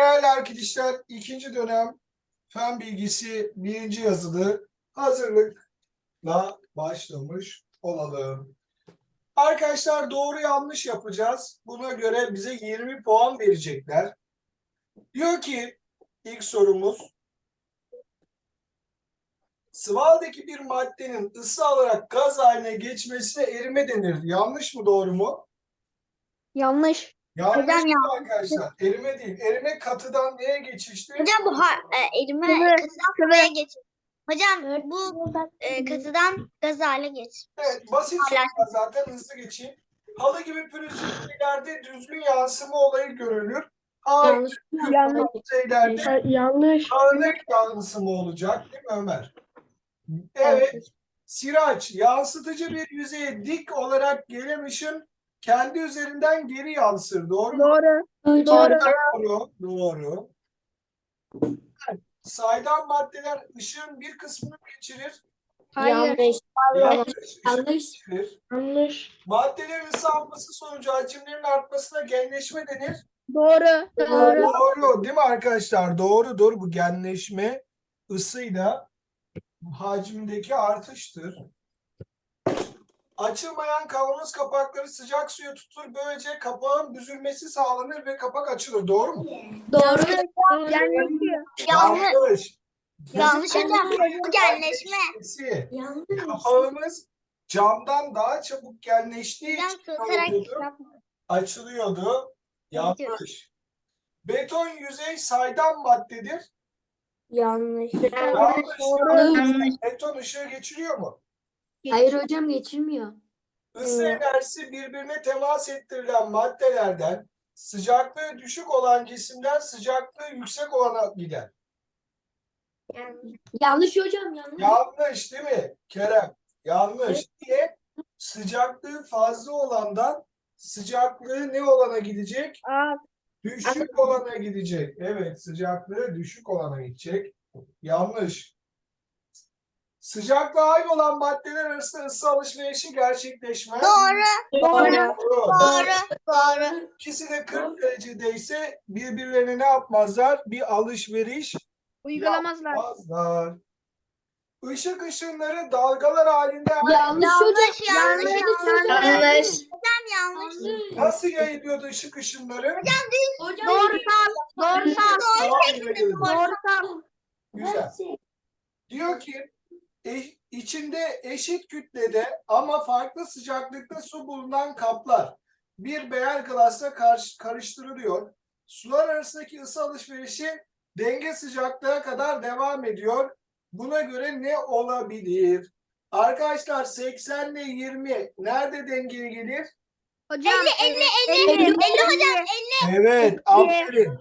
Değerli arkadaşlar, ikinci dönem fen bilgisi birinci yazılı hazırlıkla başlamış olalım. Arkadaşlar doğru yanlış yapacağız. Buna göre bize 20 puan verecekler. Diyor ki ilk sorumuz Sıvaldaki bir maddenin ısı alarak gaz haline geçmesine erime denir. Yanlış mı doğru mu? Yanlış. Yanlış Hocam mı arkadaşlar? Erime değil. Erime katıdan neye geçişti? Hocam bu har e, erime Sıvı, katıdan sıvıya geçiyor. Hocam bu e, katıdan gaz hale geç. Evet, basit Hala. sorular zaten hızlı geçeyim. Halı gibi pürüzlü yüzeylerde düzgün yansıma olayı görülür. Ağır Yanlış. Yanlış. yüzeylerde Yanlış. dağınık yansıma olacak değil mi Ömer? Evet. Siraç, yansıtıcı bir yüzeye dik olarak gelen ışın kendi üzerinden geri yansır. Doğru mu? Doğru. Doğru. Doğru. Doğru. Saydam maddeler ışığın bir kısmını geçirir. Hayır. Yanlış. Yanlış. Yanlış. geçirir. Yanlış. Maddelerin ıslanması sonucu hacimlerin artmasına genleşme denir. Doğru. Doğru. Doğru değil mi arkadaşlar? Doğrudur. Bu genleşme ısıyla hacimdeki artıştır. Açılmayan kavanoz kapakları sıcak suya tutulur. Böylece kapağın büzülmesi sağlanır ve kapak açılır. Doğru mu? Doğru. Yanlış. Yanlış. Yanlış. Yanlış hocam. Bu genleşme. Genleşmesi. Kapağımız camdan daha çabuk genleştiği için açılıyordu. Yanlış. Beton yüzey saydam maddedir. Yanlış. Yanlış. Beton ışığı geçiriyor mu? Hayır hocam geçirmiyor. Isı enerjisi birbirine temas ettirilen maddelerden sıcaklığı düşük olan cisimden sıcaklığı yüksek olana gider. Yanlış hocam yanlış. Yanlış değil mi Kerem? Yanlış. Niye? Sıcaklığı fazla olandan sıcaklığı ne olana gidecek? Aa, Düşük olana gidecek. Evet, sıcaklığı düşük olana gidecek. Yanlış. Sıcaklığı aynı olan maddeler arasında ısı alışverişi gerçekleşmez. Doğru. Doğru. Doğru. Doğru. Doğru. İkisi de 40 derecedeyse birbirlerine ne yapmazlar? Bir alışveriş Uygulamazlar. yapmazlar. Işık ışınları dalgalar halinde Yanlış. Yanlış. Yanlış. Yanlış. Hocam yanlış. nasıl yayılıyordu ışık ışınları? Hocam Doğrusal. Doğrusal. Daha yayılıyordu. Doğrusal. Güzel. Diyor ki e- içinde eşit kütlede ama farklı sıcaklıkta su bulunan kaplar bir beyer glasla karış- karıştırılıyor. Sular arasındaki ısı alışverişi denge sıcaklığa kadar devam ediyor. Buna göre ne olabilir? Arkadaşlar 80 ile 20 nerede dengeye gelir? Hocam. 50, 50, 50. 50 hocam. Evet, aferin.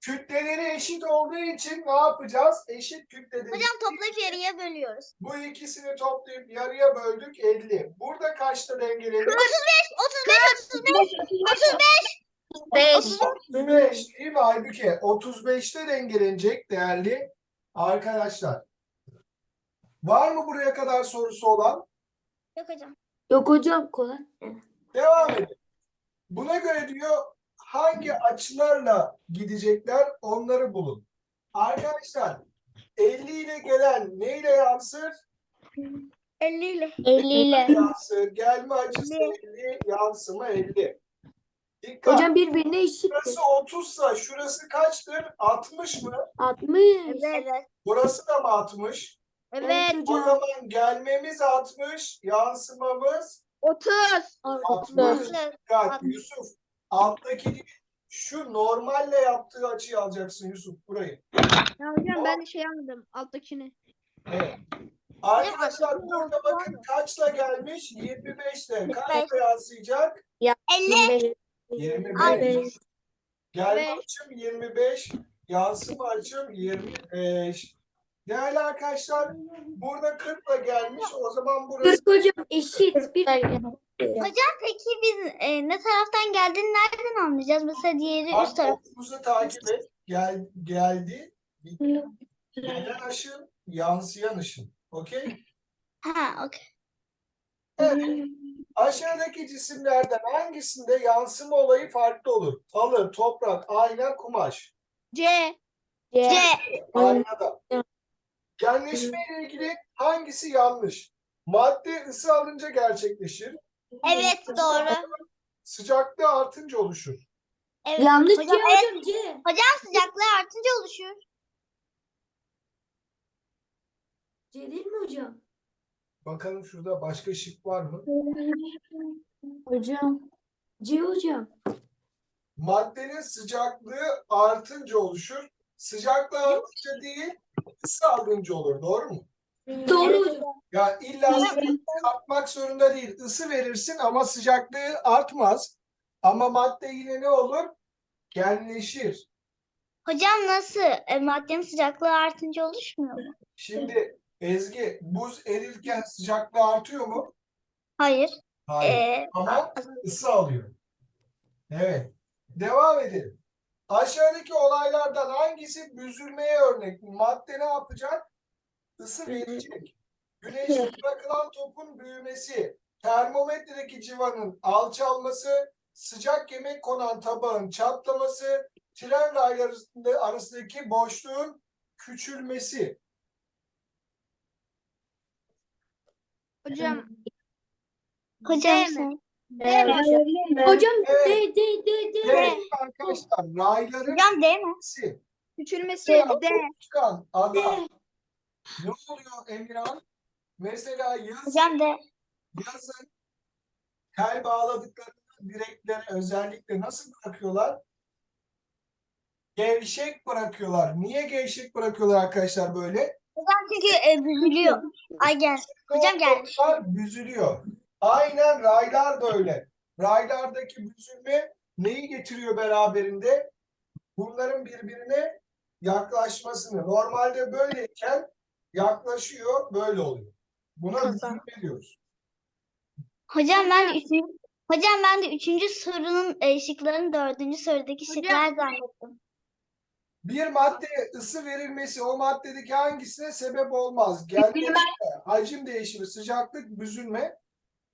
Kütleleri eşit olduğu için ne yapacağız? Eşit kütlede. Hocam toplayıp yarıya bölüyoruz. Bu ikisini toplayıp yarıya böldük 50. Burada kaçta dengelenir? 35, 35, 35. 5. 35 değil mi Aybüke? 35'te dengelenecek değerli arkadaşlar. Var mı buraya kadar sorusu olan? Yok hocam. Yok hocam kolay. Devam edelim. Buna göre diyor hangi açılarla gidecekler onları bulun. Arkadaşlar 50 ile gelen neyle yansır? 50 ile. 50 ile. Yansır. Gelme açısı 50, yansıma 50. Dikkat. Hocam birbirine eşittir. Burası 30 sa şurası kaçtır? 60 mı? 60. Evet. Burası da mı 60? Evet. O hocam. zaman gelmemiz 60, yansımamız 30. 60. Altmış. Dikkat Altmış. Yusuf. Alttaki değil, şu normalle yaptığı açıyı alacaksın Yusuf burayı. Ya hocam ben de şey anladım. Alttakini. Evet. Arkadaşlar burada bakın kaçla gelmiş? 25'le. Yirmi Kaçla beş. yansıyacak? 50. 25. Gelme açım 25, yansıma açım 25. Değerli arkadaşlar, burada 40 ile gelmiş. O zaman burası 40 hocam eşit. Bir Hocam peki biz e, ne taraftan geldiğini nereden anlayacağız? Mesela diğeri üst bak taraf. 30'u takip et. Gel, geldi. Gelen ışın, yansıyan ışın. Okey? Ha, okey. Evet. Aşağıdaki cisimlerden hangisinde yansıma olayı farklı olur? Halı, toprak, ayna, kumaş. C. C. Aynada. Genleşme ile ilgili hangisi yanlış? Madde ısı alınca gerçekleşir. Evet doğru. Sıcaklığı artınca oluşur. Evet. Yanlış Hocam, C evet. hocam C. Hocam sıcaklığı artınca oluşur. C değil mi hocam? Bakalım şurada başka şık var mı? Hocam. C hocam. Maddenin sıcaklığı artınca oluşur. Sıcaklığı artınca değil, ısı alınca olur. Doğru mu? Doğru. Ya illa artmak zorunda değil. Isı verirsin ama sıcaklığı artmaz. Ama madde yine ne olur? Genleşir. Hocam nasıl? E, maddenin sıcaklığı artınca oluşmuyor mu? Şimdi Ezgi buz erirken sıcaklığı artıyor mu? Hayır. Hayır. E, Ama ısı alıyor. Evet. Devam edelim. Aşağıdaki olaylardan hangisi büzülmeye örnek? Madde ne yapacak? Isı verecek. Güneşe bırakılan topun büyümesi, termometredeki civanın alçalması, sıcak yemek konan tabağın çatlaması, tren rayları arasındaki boşluğun küçülmesi. Hocam. hocam. D mi hocam? Hocam. D D D D. Arkadaşlar rayların Hocam D mi? hepsi Küçülmesi D. çıkan. Ne oluyor Emirhan? Mesela yaz, Hocam D. yazın tel bağladıklarında direklere özellikle nasıl bırakıyorlar? Gevşek bırakıyorlar. Niye gevşek bırakıyorlar arkadaşlar böyle? Hocam çünkü e, büzülüyor. Ay gel. Hocam gel. Raylar büzülüyor. Aynen raylar da öyle. Raylardaki büzülme neyi getiriyor beraberinde? Bunların birbirine yaklaşmasını. Normalde böyleyken yaklaşıyor, böyle oluyor. Buna büzülme diyoruz. Hocam ben üçüncü, hocam ben de üçüncü sorunun e, şıklarını dördüncü sorudaki Hocam. şıklar zannettim. Bir maddeye ısı verilmesi o maddedeki hangisine sebep olmaz? Genleşme, hacim değişimi, sıcaklık, büzülme.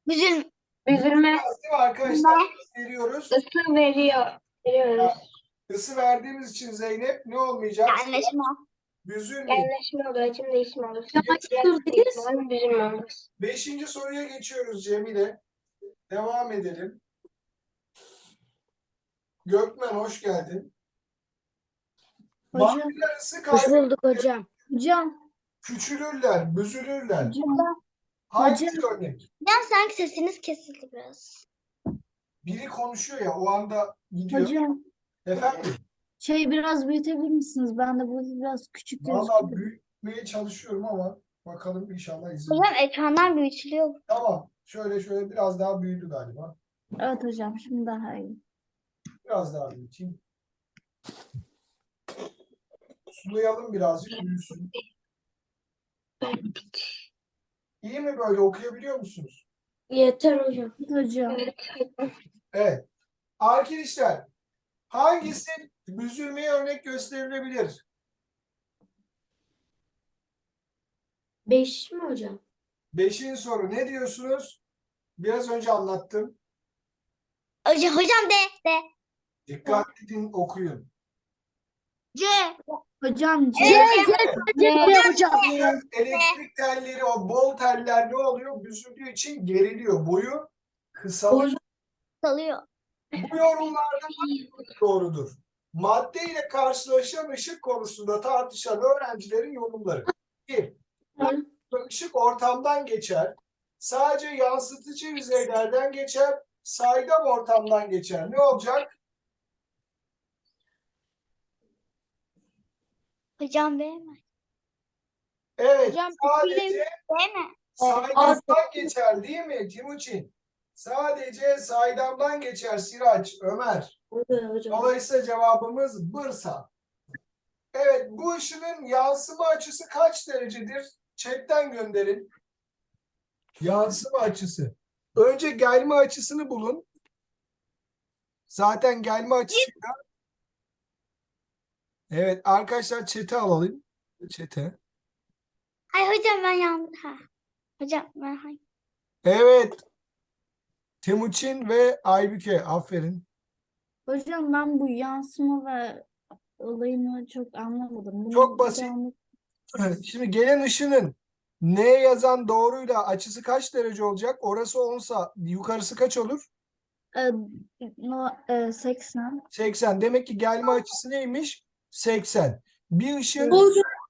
Büzül, Üzülme mi arkadaşlar? Veriyoruz. ısı veriyor. Veriyoruz. Isı verdiğimiz için Zeynep ne olmayacak? yerleşme. Büzülmeyecek. Yerleşme olur, açım değişimi olur. Üzülme olur. Beşinci soruya geçiyoruz Cemile. Devam edelim. Gökmen hoş geldin. Hocam. Maddeler ısı Hoş kaybı bulduk hocam. Hocam. küçülürler, büzülürler. Hocam. Hangisi örnek? Hocam sanki sesiniz kesildi biraz. Biri konuşuyor ya o anda gidiyor. Hocam Efendim? şey biraz büyütebilir misiniz? Ben de bu biraz küçük Valla gözüküyor. büyütmeye çalışıyorum ama bakalım inşallah izin. Hocam ekrandan büyütülüyor. Tamam. Şöyle şöyle biraz daha büyüdü galiba. Evet hocam şimdi daha iyi. Biraz daha büyüteyim. Sulayalım birazcık büyüsün. İyi mi böyle okuyabiliyor musunuz? Yeter hocam. Hocam Evet. Arkadaşlar hangisi büzülmeye örnek gösterilebilir? Beş mi hocam? Beşinci soru ne diyorsunuz? Biraz önce anlattım. Hocam, hocam D, D. Dikkatli din okuyun. C. hocam C. Evet, hocam. Elektrik telleri o bol teller ne oluyor? Büzüldüğü için geriliyor. Boyu kısalıyor. Salıyor. Bu yorumlardan hangisi doğrudur? Madde ile karşılaşan ışık konusunda tartışan öğrencilerin yorumları. Bir, ışık ortamdan geçer. Sadece yansıtıcı yüzeylerden geçer. Saydam ortamdan geçer. Ne olacak? Hocam mi? Evet, Hocam, sadece mi? saydamdan geçer değil mi Timuçin? Sadece saydamdan geçer Siraç, Ömer. Dolayısıyla cevabımız Bursa. Evet, bu ışının yansıma açısı kaç derecedir? Chatten gönderin. Yansıma açısı. Önce gelme açısını bulun. Zaten gelme açısıyla. Evet, arkadaşlar chat'e alalım. Chat'e. Ay hocam ben yandım. Ha. Hocam ben hangi? Evet. Temuçin ve Aybüke, aferin. Hocam ben bu yansıma ve olayını çok anlamadım. Bunu Çok basit. Şimdi gelen ışının N yazan doğruyla açısı kaç derece olacak? Orası 10'sa yukarısı kaç olur? Ee, no, e, 80. 80. Demek ki gelme açısı neymiş? 80. Bir ışın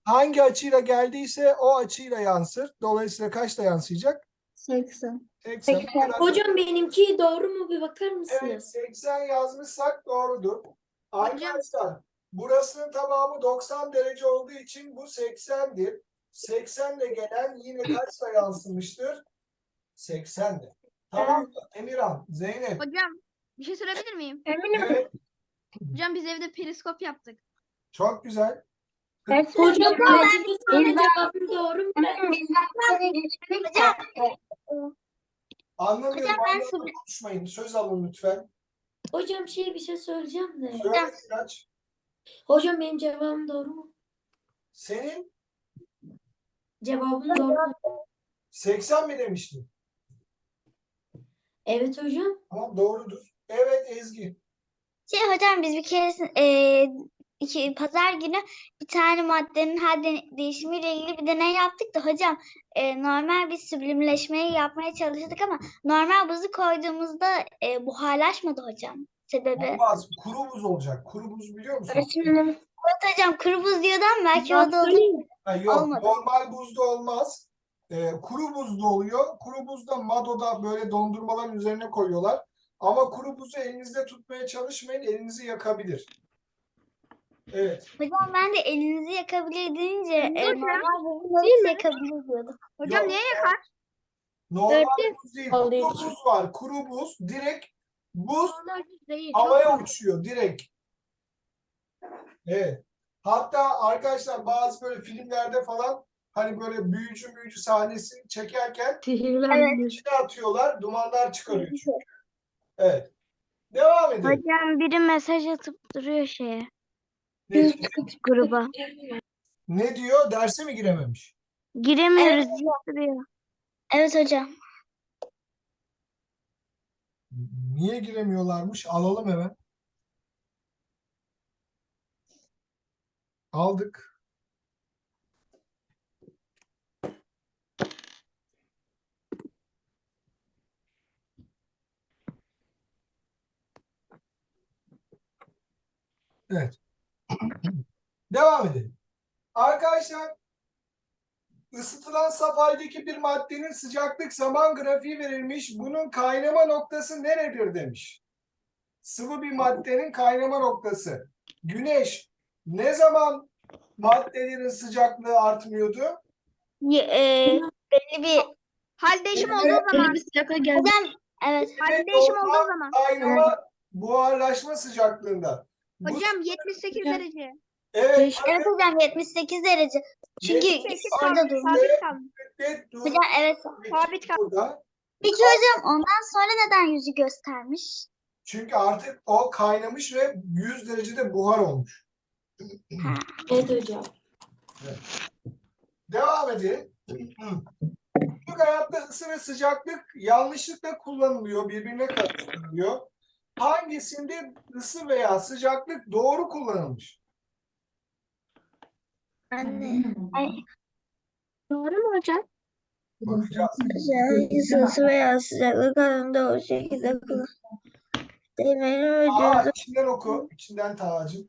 hangi açıyla geldiyse o açıyla yansır. Dolayısıyla kaçta yansıyacak? 80. 80. Bu kadar. hocam benimki doğru mu bir bakar Evet mısınız? 80 yazmışsak doğrudur. Arkadaşlar burasının tamamı 90 derece olduğu için bu 80'dir. 80 ile gelen yine kaçla yansımıştır? 80'dir. Tamam mı? Emirhan, Zeynep. Hocam bir şey sorabilir miyim? Eminim. Evet, Hocam biz evde periskop yaptık. Çok güzel. Hocam altıncı sorunun cevabı doğru mu? Anlamıyorum. Hocam ben anlamıyorum. soru- Konuşmayın. Söz alın lütfen. Hocam şey bir şey söyleyeceğim de. Söyle Siraç. Hocam benim cevabım doğru mu? Senin Cevabım doğru mu? 80 mi demiştin? Evet hocam. Tamam doğrudur. Evet Ezgi. Şey hocam biz bir keresinde eee, iki, pazar günü bir tane maddenin hal de- değişimiyle ilgili bir deney yaptık da hocam eee, normal bir süblimleşmeyi yapmaya çalıştık ama normal buzu koyduğumuzda eee, buharlaşmadı hocam. Sebebi. Olmaz. Kuru buz olacak. Kuru buz biliyor musun? Öğretmenim. Evet hocam kuru buz diyordu ama belki o da olur. Ha, yok Olmadı. normal buzda olmaz. Ee, kuru buzda oluyor. Kuru buzda Mado'da böyle dondurmaların üzerine koyuyorlar. Ama kuru buzu elinizde tutmaya çalışmayın. Elinizi yakabilir. Evet. Hocam ben de elinizi yakabilir deyince eee, hocam. normal nasıl yakabilir diyordum. Hocam Yok, niye yakar? Normal buz değil. Kuru buz var. Kuru buz direkt buz değil. havaya uçuyor direkt. Evet. Hatta arkadaşlar bazı böyle filmlerde falan hani böyle büyücü büyücü sahnesini çekerken içine atıyorlar. Dumanlar çıkarıyor. çünkü. Evet. Devam edelim. Hocam biri mesaj atıp duruyor şeye Ne, gruba. ne diyor? Derse mi girememiş? Giremiyoruz diye duruyor. Evet hocam. Niye giremiyorlarmış? Alalım hemen. Aldık. Evet. Devam edelim. Arkadaşlar ısıtılan saf haldeki bir maddenin sıcaklık zaman grafiği verilmiş. Bunun kaynama noktası neredir demiş. Sıvı bir maddenin kaynama noktası. Güneş ne zaman maddelerin sıcaklığı artmıyordu? Y- e, belli bir Hal değişimi Evet. olduğu zaman. hocam evet Hal değişimi olduğu zaman. Kaynama buharlaşma sıcaklığında. Hocam 78 derece. evet, evet hocam 78 derece. Çünkü 78 orada sabit, dur. sabit kaldı. evet. Hocam evet. Sabit kaldı. burada. Peki hocam ondan sonra neden yüzü göstermiş? Çünkü artık o kaynamış ve 100 derecede buhar olmuş. Evet hocam. Devam edelim. Günlük hayatta ısı ve sıcaklık yanlışlıkla kullanılıyor, birbirine karıştırılıyor. Hangisinde ısı veya sıcaklık doğru kullanılmış? Anne. Ay, Doğru mu hocam? Bakacağız. ısı veya sıcaklık arasında o şekilde kullan. Demenin Aa, içinden oku. içinden Tağacığım.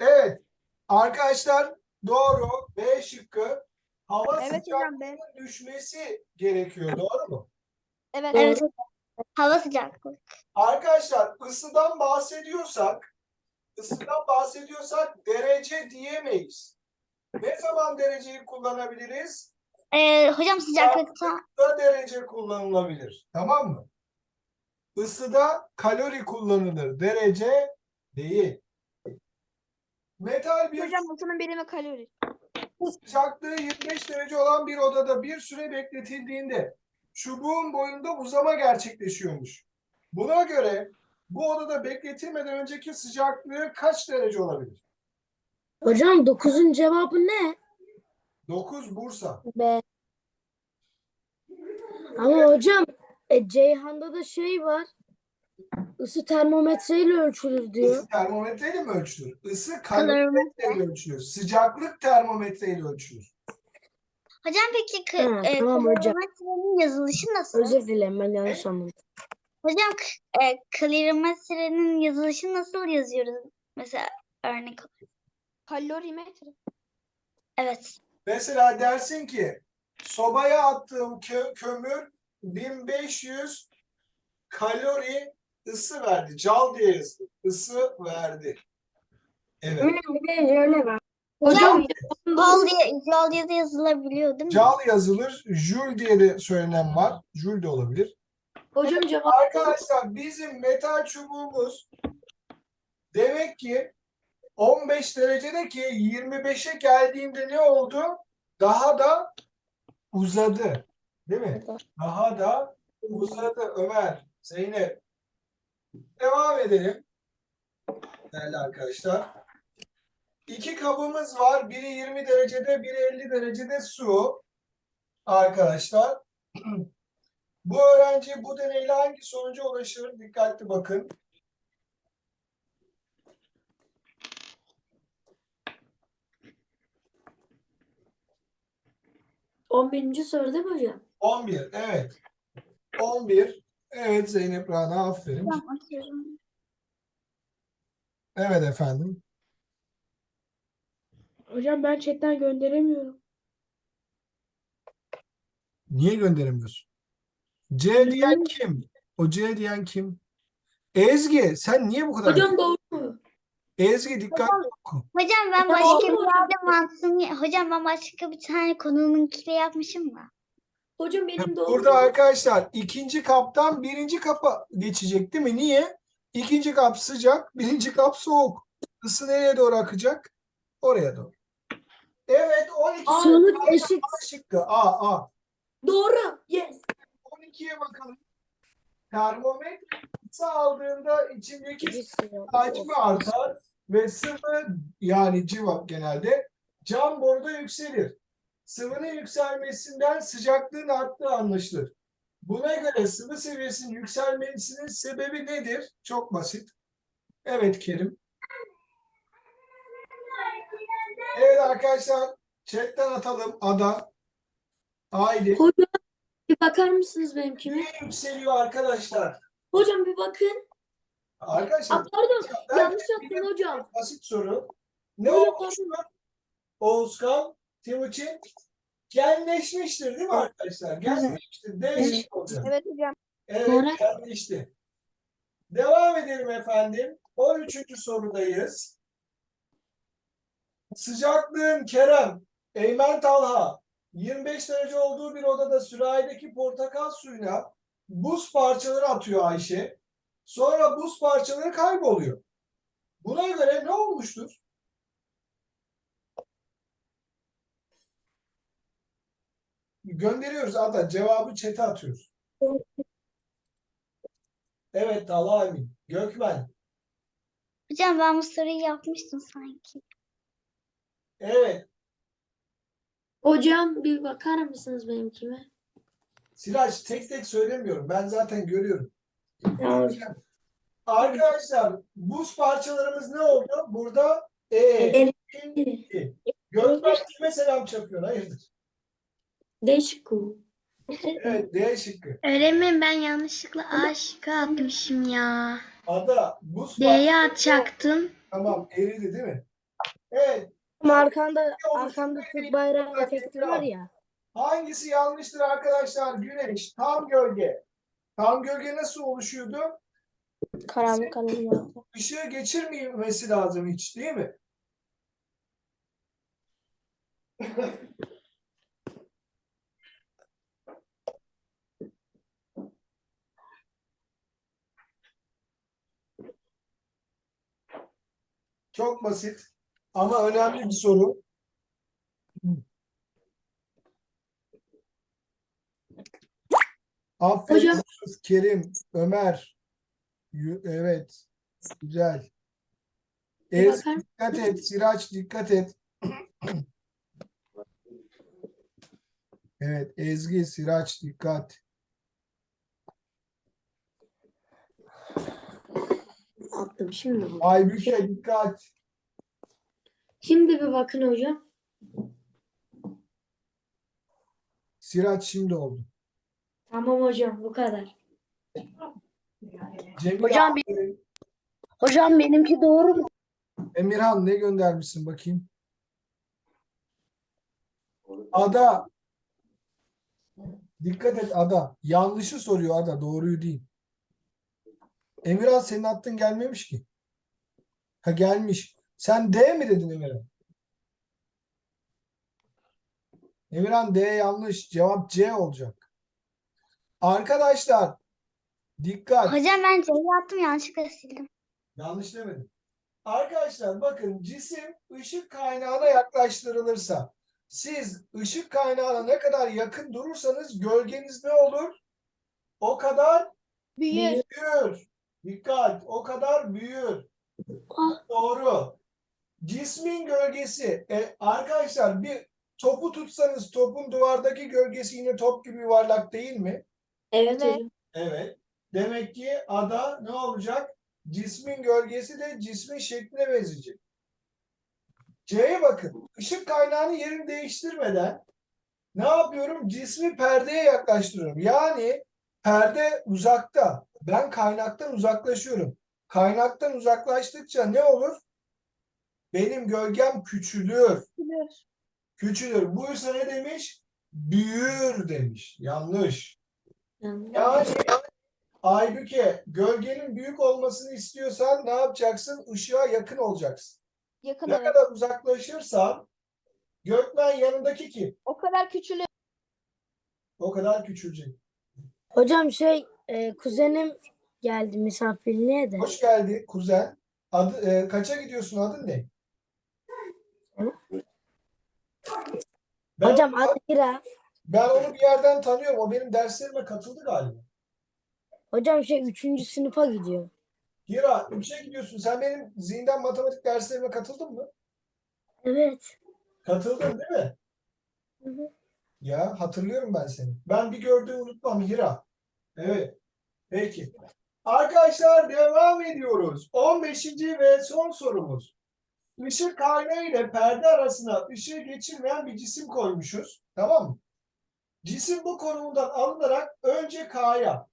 Evet. Arkadaşlar doğru. B şıkkı. Hava Evet hocam sıcaklığının düşmesi gerekiyor. Doğru mu? Evet. Evet. Hava sıcaklığı. Arkadaşlar ısıdan bahsediyorsak ısıdan bahsediyorsak derece diyemeyiz. Ne zaman dereceyi kullanabiliriz? Ee, hocam sıcaklıkta Da derece kullanılabilir. Tamam mı? Isıda kalori kullanılır. Derece değil. Metal bir Hocam ısının birimi kalori. sıcaklığı 25 derece olan bir odada bir süre bekletildiğinde çubuğun boyunda uzama gerçekleşiyormuş. Buna göre bu odada bekletilmeden önceki sıcaklığı kaç derece olabilir? Hocam 9'un cevabı ne? 9 Bursa. B. Ama hocam e, Ceyhan'da da şey var. Isı termometreyle ölçülür diyor. Isı termometreyle mi ölçülür? Isı Kalorimetre. kalorimetreyle ölçülür. Sıcaklık termometreyle ölçülür. Hocam peki k- Ha, e, tamam hocam. kalorimetrenin yazılışı nasıl? Özür dilerim ben yanlış anladım. Hocam k- e, kalorimetrenin yazılışı nasıl yazıyoruz? Mesela örnek olarak. Kalorimetre. Evet. Mesela dersin ki sobaya attığım kö- kömür 1500 kalori ısı verdi. Cal diye. Isı verdi. Evet. Hocam Jol diye, jol diye de yazılabiliyor değil mi? Cal yazılır. Joule diye de söylenen var. Joule de olabilir. hocam cevap Arkadaşlar bizim metal çubuğumuz demek ki 15 derecedeki 25'e geldiğinde ne oldu? Daha da uzadı. Değil mi? Daha da uzadı Ömer, Zeynep. Devam edelim. Değerli arkadaşlar. İki kabımız var. Biri 20 derecede, biri 50 derecede su. Arkadaşlar. Bu öğrenci bu deneyle hangi sonuca ulaşır? Dikkatli bakın. 11. soru değil mi hocam? 11. Evet. 11. Evet Zeynep Rana aferin. Hocam atıyorum. Evet efendim. Hocam ben chatten gönderemiyorum. Niye gönderemiyorsun? C diyen kim? O C diyen kim? Ezgi sen niye bu kadar? Hocam doğru mu? Ezgi dikkatli oku. Hocam ben başka bir yerde mantığını... Hocam ben başka bir tane konununkini yapmışım da. Hocam benim doğru Burada arkadaşlar ikinci kaptan birinci kapa geçecek değil mi? Niye? İkinci kap sıcak, birinci kap soğuk. Isı nereye doğru akacak? Oraya doğru. Evet 12 Sonuç eşit. A şıkkı. A, A. Doğru. Yes. 12'ye bakalım. Termometre ısı aldığında içindeki hacmi artar ve sıvı yani civa genelde cam boruda yükselir. Sıvının yükselmesinden sıcaklığın arttığı anlaşılır. Buna göre sıvı seviyesinin yükselmesinin sebebi nedir? Çok basit. Evet Kerim. Evet arkadaşlar chatten atalım ada. Haydi. Hocam bir bakar mısınız benimkime? Niye yükseliyor arkadaşlar? Hocam bir bakın. Arkadaşlar Aa, pardon ben- yanlış yaptım hocam. basit soru. Ne Hocam, olmuştur? Oğuzkan, Timuçin genleşmiştir değil mi arkadaşlar? Genleşmiştir. Değişik olacak. Evet hocam. Evet, genleşti. Devam edelim efendim. 13. sorudayız. Sıcaklığın Kerem, Eymen Talha 25 derece olduğu bir odada sürahideki portakal suyuna buz parçaları atıyor Ayşe. Sonra buz parçaları kayboluyor. Buna göre ne olmuştur? Gönderiyoruz Ada. Cevabı çete atıyoruz. Evet Talha Emin. Gökmen. Hocam ben bu soruyu yapmıştım sanki. Evet. Hocam bir bakar mısınız benimkime? Siraç tek tek söylemiyorum. Ben zaten görüyorum. Tamam. Arkadaşlar buz parçalarımız ne oldu? Burada E. Evet. E. Gökmen kime selam çakıyor? Hayırdır? Değişik bu. Evet D şıkkı. Öğretmenim ben yanlışlıkla A şıkkı atmışım ya. Ada buz D'ye parçaları atacaktım. tamam eridi değil mi? Evet. Arkanda arkanda Türk bayrağı efekti var ya. Hangisi yanlıştır arkadaşlar? Güneş, tam gölge. Tam gölge nasıl oluşuyordu? Karanlık alanlar. Işığı geçirmemesi lazım hiç değil mi? Çok basit ama önemli bir soru. Aferin Hocam. Kerim, Ömer. Evet. Güzel. Bakar dikkat et. Siraç dikkat et. Evet. Ezgi, Siraç dikkat. Attım şimdi bu. Aybüke dikkat. Şimdi bir bakın hocam. Siraç şimdi oldu. Tamam hocam bu kadar. Cemil Hocam abi, Hocam benimki doğru mu? Emirhan ne göndermişsin bakayım? Ada. Dikkat et Ada. Yanlışı soruyor Ada. Doğruyu değil. Emirhan senin attığın gelmemiş ki. Ha gelmiş. Sen D mi dedin Emirhan? Emirhan D yanlış. Cevap C olacak. Arkadaşlar dikkat. Hocam ben C'yi attım yanlışlıkla sildim. Yanlış demedim. Arkadaşlar bakın cisim ışık kaynağına yaklaştırılırsa siz ışık kaynağına ne kadar yakın durursanız gölgeniz ne olur? O kadar Büyür. büyür. Dikkat, o kadar büyür. Ah. Doğru. Cismin gölgesi. E, arkadaşlar bir topu tutsanız topun duvardaki gölgesi yine top gibi yuvarlak değil mi? Evet Evet. Demek ki ada ne olacak? Cismin gölgesi de cismin şekline benzeyecek. C'ye bakın. Işık kaynağının yerini değiştirmeden ne yapıyorum? Cismi perdeye yaklaştırıyorum. Yani perde uzakta. Ben kaynaktan uzaklaşıyorum. Kaynaktan uzaklaştıkça ne olur? Benim gölgem küçülür. Küçülür. Bu ise ne demiş? Büyür demiş. Yanlış. Yani Yani Aybüke gölgenin büyük olmasını istiyorsan ne yapacaksın? Işığa yakın olacaksın. Yakın Ne evet. kadar uzaklaşırsan Gökmen yanındaki kim? O kadar küçülüyor. O kadar küçülecek. Hocam şey e, kuzenim geldi misafirliğe de. Hoş geldin kuzen. Adı, e, kaça gidiyorsun? Adın ne? Ben, Hocam adı Hira. ben onu bir yerden tanıyorum. O benim derslerime katıldı galiba. Hocam şey üçüncü sınıfa gidiyor. Hira, 3'e gidiyorsun. Sen benim zihinden matematik derslerime katıldın mı? Evet. Katıldın değil mi? Hı hı. Ya hatırlıyorum ben seni. Ben bir gördüğümü unutmam Hira. Evet. Peki. Arkadaşlar devam ediyoruz. 15. ve son sorumuz. Işık kaynağı ile perde arasına ışığı geçirmeyen bir cisim koymuşuz. Tamam mı? Cisim bu konumundan alınarak önce K'ya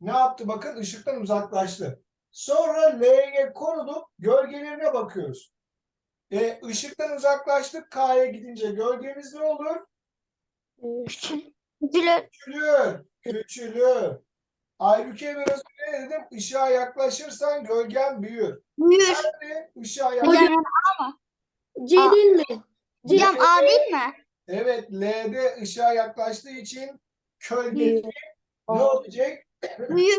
ne yaptı? Bakın ışıktan uzaklaştı. Sonra L'ye konulup gölgelerine bakıyoruz. E, ışıktan uzaklaştık K'ya gidince gölgemiz ne olur? Küçülür. Küçülür. Küçülür. Aybüke biraz ne dedim? Işığa yaklaşırsan gölgen büyür. Büyür. Nerede? Işığa Hocam, yaklaşırsan. C değil mi? hocam A değil mi? Evet, L'de ışığa yaklaştığı için gölgesi ne olacak? Büyür.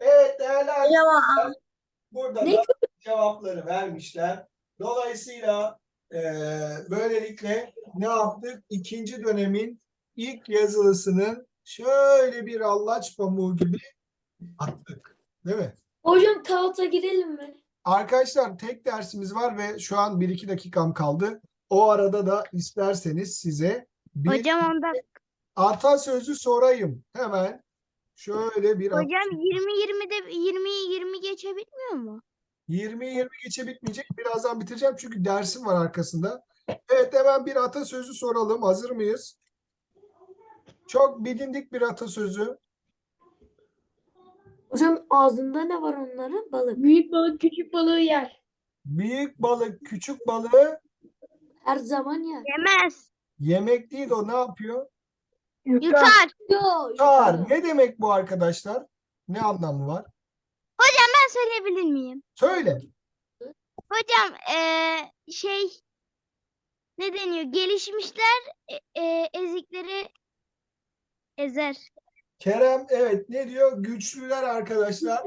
Evet değerli arkadaşlar, burada Ne da cevapları vermişler. Dolayısıyla eee, böylelikle ne yaptık? İkinci dönemin ilk yazılısının şöyle bir allaç pamuğu gibi attık. Değil mi? Hocam kağıta girelim mi? Arkadaşlar tek dersimiz var ve şu an 1-2 dakikam kaldı. O arada da isterseniz size bir Hocam onda atasözü sorayım. Hemen şöyle bir hocam 20 20'de 20 20 geçebilmiyor mu? 20-20 geçe bitmeyecek. Birazdan bitireceğim çünkü dersim var arkasında. Evet hemen bir atasözü soralım. Hazır mıyız? Çok bilindik bir atasözü. Hocam ağzında ne var onların? Balık. Büyük balık küçük balığı yer. Büyük balık küçük balığı Her zaman yer. Yemez. yemek değil o ne yapıyor? Yutar. Yo, Yutar. Ne demek bu arkadaşlar? Ne anlamı var? Ben söyleyebilir miyim? Söyle. Hocam eee, şey ne deniyor? Gelişmişler e- e, ezikleri ezer. Kerem evet ne diyor? Güçlüler arkadaşlar.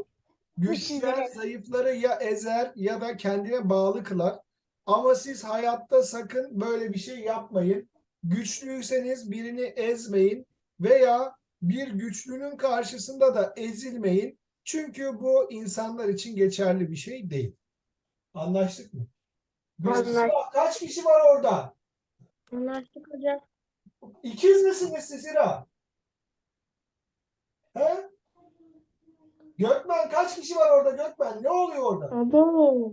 Güçlüler zayıfları ya ezer ya da kendine bağlı kılar. Ama siz hayatta sakın böyle bir şey yapmayın. Güçlüyseniz birini ezmeyin veya bir güçlünün karşısında da ezilmeyin. Çünkü bu insanlar için geçerli bir şey değil. Anlaştık mı? Anlaştık. Kaç kişi var orada? Anlaştık hocam. İkiz misiniz siz? He? Gökmen kaç kişi var orada Gökmen? Ne oluyor orada? Abo.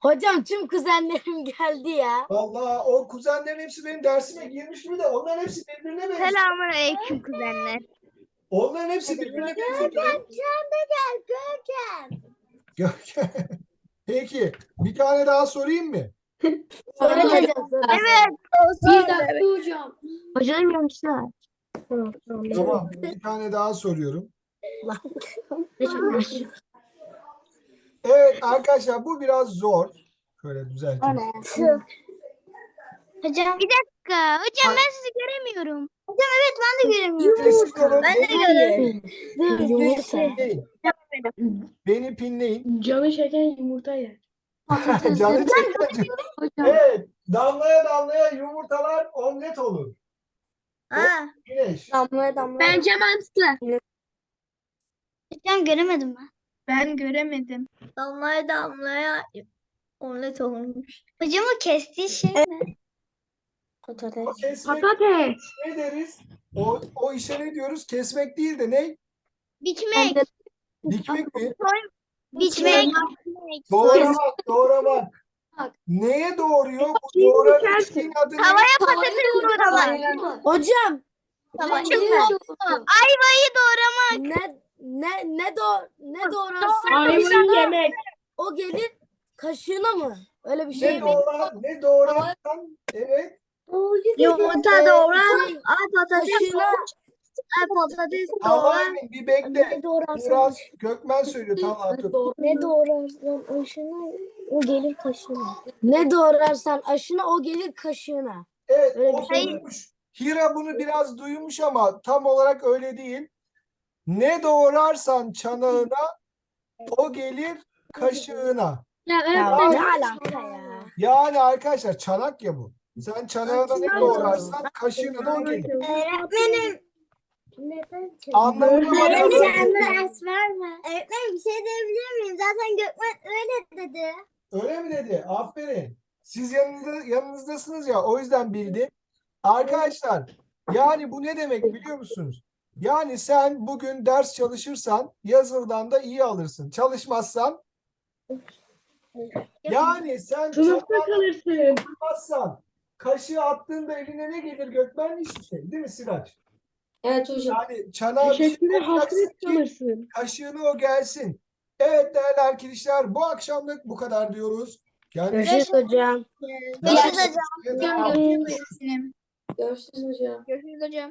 Hocam tüm kuzenlerim geldi ya. Vallahi o kuzenlerin hepsi benim dersime girmiş gibi de onların hepsi birbirine benziyor. Selamünaleyküm kuzenler. Onların hepsi birbirine benziyor. Görkem. Peki bir tane daha sorayım mı? Söyle hocam. söyle. Bir dakika hocam. Hocam yapmışlar. Tamam bir tane daha soruyorum. Evet arkadaşlar bu biraz zor. Şöyle düzelteyim. Hocam bir dakika. Hocam ben sizi göremiyorum. Hocam evet ben de göremiyorum. Ben de göremiyorum. Beni pinleyin. Beni pinleyin. Canı çeken yumurta yer. Canı çekmedi. Evet. Damlaya damlaya yumurtalar omlet olur. Aa, Güneş. Damlaya damlaya. Bence mantıklı. hocam göremedim ben. Ben göremedim. Damlaya damlaya omlet olmuş. Hocam o kestiği şey? O kesmek Patates. ne deriz? O, o işe ne diyoruz? Kesmek değil de ne? Biçmek. Dikmek mi? Biçmek. Doğramak, doğramak. Neye doğuruyor? Bu doğran dikersin. adı ne? Havaya patates doğramak. Hocam. Tamam. biliyorum. ayvayı doğramak. Ne ne ne do ne doğrarsan Ayvayı yemek. o gelir kaşığına mı? Öyle bir şey Ne mi? doğran, ne doğrarsan evet. Yumurta doğrar. Şey, Ay patates kaşığına Patates doğrar. Tamam bir bekle. ne doğrarsan Biraz Gökmen söylüyor tamam dur. Ne doğrarsan aşına o gelir kaşına. ne doğrarsan aşına o gelir kaşığına. Evet Öyle o bir şey duymuş. Hira bunu biraz duymuş ama tam olarak öyle değil. Ne doğrarsan çanağına o gelir kaşığına. Ya Ya öğretmenim. ne alaka ya? Yani arkadaşlar çanak ya bu. Sen çanağına ne doğrarsan kaşığına da o gelir. Öğretmenim. Anlamını bana bırakın. ders verme. Öğretmenim bir şey diyebilir miyim? Zaten Gökmen öyle dedi. Öyle mi dedi? Aferin. Siz yanınızda, yanınızdasınız ya o yüzden bildim. Arkadaşlar yani bu ne demek biliyor musunuz? Yani sen bugün ders çalışırsan yazıldan da iyi alırsın. Çalışmazsan yani sen Sınıfta kalırsın. tutmazsan kaşığı attığında eline ne gelir Gökmen? Hiçbir şey değil mi Siraç? Evet hocam. Yani çanağa bir şey yapacaksın hasret ki kalırsın. kaşığını o gelsin. Evet değerli arkadaşlar bu akşamlık bu kadar diyoruz. Kendinize Görüşürüz hocam. Görüşürüz hocam. Görüşürüz hocam. Görüşürüz hocam.